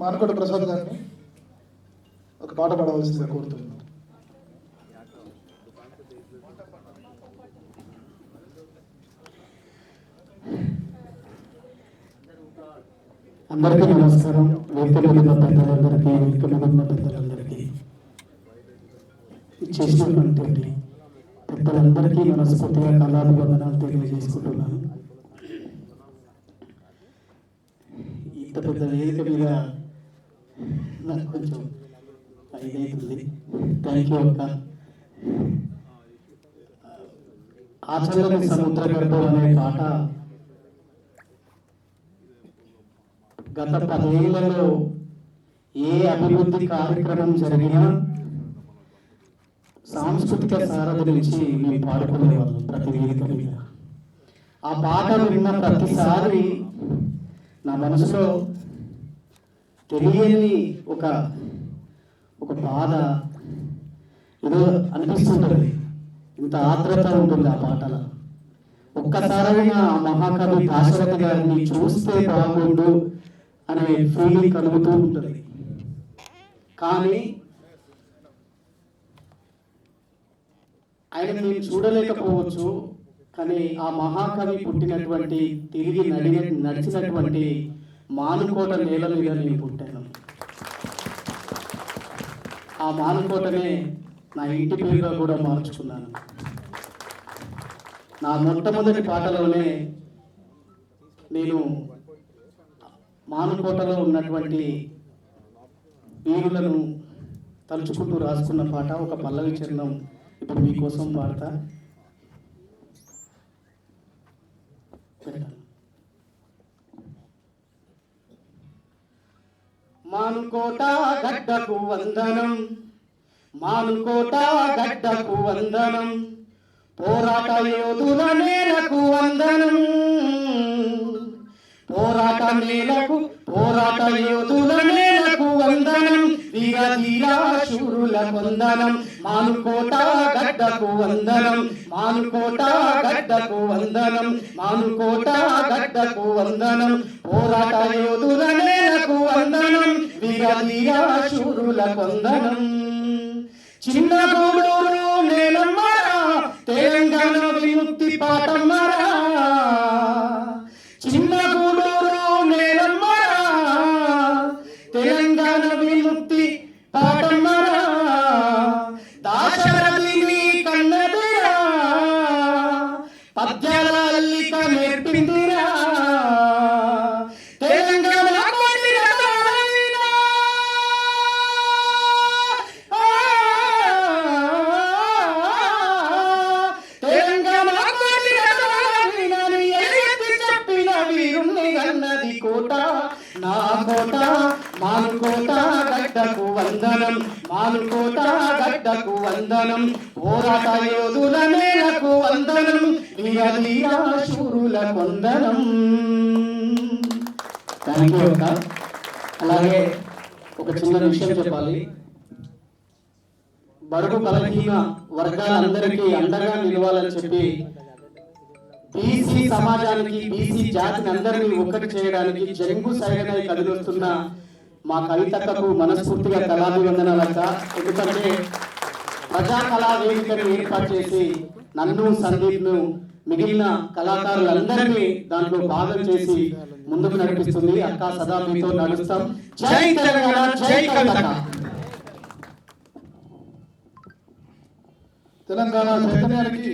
మానకోట ప్రసాద్ గారిని ఒక పాట పాడవలసిందిగా కోరుతున్నాను. అందరికీ నమస్కారం. వేదిక మీద పెద్దలందరికీ వేదిక ఉన్న పెద్దలందరికీ చేసినటువంటి పెద్దలందరికీ మనస్ఫూర్తిగా కళాభివందనాలు తెలియజేసుకుంటున్నాను ఇంత పెద్ద వేదిక మీద నాకు కొంచెం ఇదవుతుంది థ్యాంక్ యూ అక్క ఆచరణ సముద్ర గర్భం అనే పాట గత పదేళ్ళలో ఏ అభివృద్ధి కార్యక్రమం జరిగినా సాంస్కృతిక సారథి నుంచి మేము పాడుకునేవాళ్ళం ప్రతి వేదిక మీద. ఆ పాట విన్న ప్రతిసారి నా మనసులో తెలియని ఒక ఒక బాధ ఏదో అనిపిస్తుంటుంది. ఇంత ఆత్రత ఉంటుంది ఆ పాటలో. ఒక్కసారైనా ఆ మహాకవి దాశరథ గారిని చూస్తే బాగుండు అనే ఫీలింగ్ కలుగుతూ ఉంటుంది. కానీ ఆయన నేను చూడలేకపోవచ్చు కానీ ఆ మహాకవి పుట్టినటువంటి తిరిగి నడి నడిచినటువంటి మానుకోట నేల మీద నేను పుట్టాను ఆ మానుకోటనే నా ఇంటి పేరుగా కూడా మార్చుకున్నాను. నా మొట్టమొదటి పాటలోనే నేను మానుకోటలో ఉన్నటువంటి వీరులను తలుచుకుంటూ రాసుకున్న పాట ఒక పల్లవి చరణం ఇప్పుడు మీకోసం పాడతా పెడతాను. మానుకోట గడ్డకు వందనం. మానుకోట గడ్డకు వందనం. పోరాట యోధుల నేలకు వందనం. పోరాట నేలకు పోరాట యోధుల నేలకు వందనం. వీర ధీరా శూరుల వందనం మానుకోట గడ్డకు వందనం. మానుకోట గడ్డకు వందనం. మానుకోట గడ్డకు వందనం. పోరాట వీర కొందనం చిన్న గూడూరు నేలమ్మరా తెలంగాణ విముక్తి పాటమ్మరా మానుకోట గడ్డకు వందనం. మానుకోట గడ్డకు వందనం. పోరాట యోధుల నేలకు వందనం. శూరుల వందనం. థ్యాంక్ యూ అక్క. అలాగే ఒక చిన్న విషయం చెప్పాలి. బడుగు బలహీన వర్గాలందరికీ అండగా నిలవాలని చెప్పి బీసీ సమాజానికి బీసీ జాతిని అందరినీ ఒక్కటి చేయడానికి జంగు సైగనై కదిలొస్తున్న మా కవితకు మనస్ఫూర్తిగా కళాభివందనాలక్క ఎందుకంటే ప్రజా కళా వేదికను ఏర్పాటు చేసి నన్ను సందీప్ను మిగిలిన కళాకారులందరినీ దాంట్లో భాగం చేసి ముందుకు నడిపిస్తుంది. అక్క సదా మీతో నడుస్తాం. జై తెలంగాణ జై కవిత తెలంగాణ చైతన్యానికి